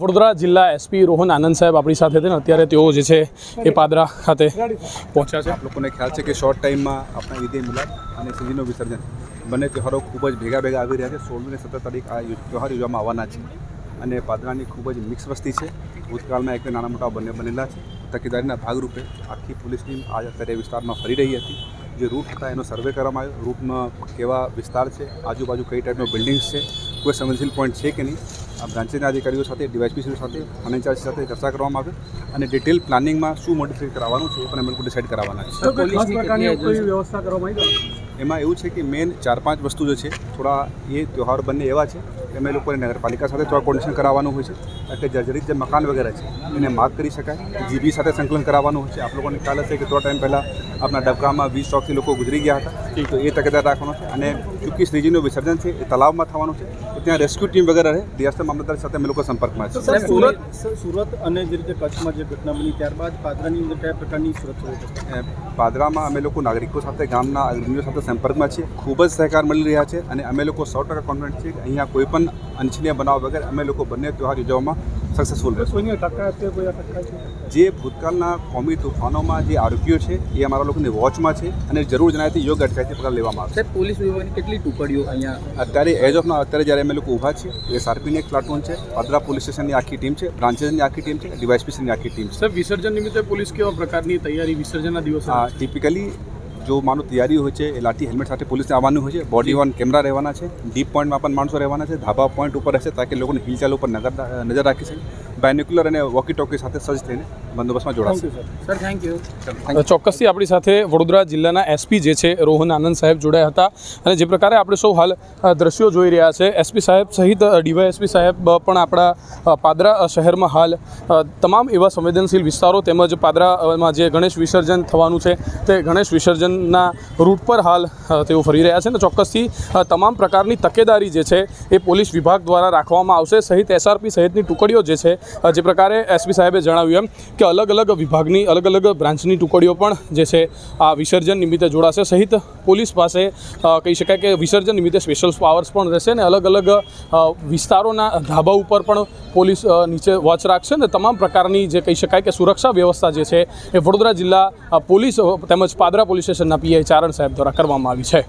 વડોદરા જિલ્લા એસપી રોહન આનંદ સાહેબ આપણી સાથે છે ને, અત્યારે તેઓ જે છે એ પાદરા ખાતે પહોંચ્યા છે. લોકોને ખ્યાલ છે કે શોર્ટ ટાઈમમાં આપણા ઈદે મિલાદ અને સજીનું વિસર્જન. બંને તહેવારો ખૂબ જ ભેગા ભેગા આવી રહ્યા છે. સોળમી અને સત્તર તારીખ આ તહેવાર યોજવામાં આવવાના છે અને પાદરાની ખૂબ જ મિક્સ વસ્તી છે. ભૂતકાળમાં એક નાના મોટા બંને બનેલા છે. તકેદારીના ભાગરૂપે આખી પોલીસ ટીમ આજ અત્યારે વિસ્તારમાં ફરી રહી હતી. જે રૂટ હતા એનો સર્વે કરવામાં આવ્યો. રૂટમાં કેવા વિસ્તાર છે? આજુબાજુ કઈ ટાઈપનો બિલ્ડિંગ્સ છે? કોઈ સંવેદનશીલ પોઈન્ટ છે કે નહીં આ બ્રાન્ચના અધિકારીઓ સાથે ડીવાયસપી સાથે ફાઇનાન્સ ચાર્જ સાથે ચર્ચા કરવામાં આવે અને ડિટેલ પ્લાનિંગમાં શું મોડિફાઈ કરાવવાનું છે એ પણ અમે લોકો ડિસાઇડ કરાવવાના છે. એમાં એવું છે કે મેઇન ચાર પાંચ વસ્તુ જે છે થોડા એ તહેવાર બંને એવા છે અમે લોકોને નગરપાલિકા સાથે થોડા કોર્ડિનેશન કરાવવાનું હોય છે. એટલે કે જર્જરિત જે મકાન વગેરે છે એને માર્ક કરી શકાય. જીબી સાથે સંકલન કરાવવાનું હોય છે. આપ લોકોને ખ્યાલ હશે કે થોડા ટાઈમ પહેલાં આપણા ડબકામાં વીસ ચોકથી લોકો ગુજરી ગયા હતા. તો એ તકેદાર રાખવાનો છે અને ચૂંકી શ્રીજીનું વિસર્જન છે એ તલાવમાં થવાનું છે. તો ત્યાં રેસ્ક્યુ ટીમ વગેરે રહે ડિઝાસ્ટર મામલતદાર સાથે અમે લોકો સંપર્કમાં છે સુરત સુરત અને જે રીતે કચ્છમાં જે ઘટના બની ત્યારબાદ પાદરાની અંદર કયા પ્રકારની સુરક્ષા પાદરામાં અમે લોકો નાગરિકો સાથે ગામના અગ્રણીઓ સાથે સંપર્કમાં છીએ. ખૂબ જ સહકાર મળી રહ્યા છે અને અમે લોકો સો ટકા કોન્ફિડન્ટ છીએ કે અહીંયા કોઈ પણ અનિચ્છનીય બનાવ વગર અમે લોકો બંને તહેવાર યોજવામાં સક્સેસફુલ જે ભૂતકાળના કોમી તોફાનોમાં જે આરોપીઓ છે એ અમારા લોકોની વોચમાં છે અને જરૂર જણાયથી યોગ્ય અટકાયતી પગલાં લેવામાં આવશે. પોલીસ વિભાગની કેટલી ટુકડીઓ અહીંયા? અત્યારે એજ ઓફ અત્યારે જ્યારે અમે લોકો ઊભા છીએ એસઆરપીની એક પ્લાટૂન છે પાદરા પોલીસ સ્ટેશનની આખી ટીમ છે બ્રાન્ચેસની આખી ટીમ છે ડીવાયસપીસીની આખી ટીમ છે. સર વિસર્જન નિમિત્તે પોલીસ કેવા પ્રકારની તૈયારી વિસર્જનના દિવસે આ ટિપિકલી જો માનો તૈયારી હોય છે એ લાઠી હેલ્મેટ સાથે પોલીસને આવવાનું હોય છે. બોડી ઓન કેમેરા રહેવાના છે. ડીપ પોઈન્ટમાં પણ માણસો રહેવાના છે. ધાબા પોઈન્ટ ઉપર રહેશે તાકે લોકોને હિલચાલ ઉપર નજર નજર રાખી શકે. બાયન્યુક્યુલર અને વોકી ટોકી સાથે સજ્જ થઈને બંદોબસ્તમાં જોડાશે. સર થેન્ક યુ ચોક્કસથી આપણી સાથે વડોદરા જિલ્લાના એસપી જે છે રોહન આનંદ સાહેબ જોડાયા હતા. અને જે પ્રકારે આપણે સૌ હાલ દ્રશ્યો જોઈ રહ્યા છે એસપી સાહેબ સહિત ડીવાયએસપી સાહેબ પણ આપણા પાદરા શહેરમાં હાલ તમામ એવા સંવેદનશીલ વિસ્તારો તેમજ પાદરામાં જે ગણેશ વિસર્જન થવાનું છે તે ગણેશ વિસર્જનના રૂટ પર હાલ તેઓ ફરી રહ્યા છે. અને ચોક્કસથી તમામ પ્રકારની તકેદારી જે છે એ પોલીસ વિભાગ દ્વારા રાખવામાં આવશે. સહિત એસઆરપી સહિતની ટુકડીઓ જે છે જે પ્રકારે એસપી સાહેબે જણાવ્યું એમ કે અલગ અલગ વિભાગની, અલગ અલગ બ્રાન્ચની ટુકડીઓ પણ જે છે, આ વિસર્જન નિમિત્તે જોડાશે. સહિત પોલીસ પાસે કહી શકાય કે વિસર્જન નિમિત્તે સ્પેશિયલ પાવર્સ પણ રહેશે અને અલગ અલગ વિસ્તારોના ધાબા ઉપર પણ પોલીસ નીચે વોચ રાખશે અને તમામ પ્રકારની જે કહી શકાય કે સુરક્ષા વ્યવસ્થા જે છે એ વડોદરા જિલ્લા પોલીસ તેમજ પાદરા પોલીસ સ્ટેશનના પીઆઈ ચારણ સાહેબ દ્વારા કરવામાં આવી છે.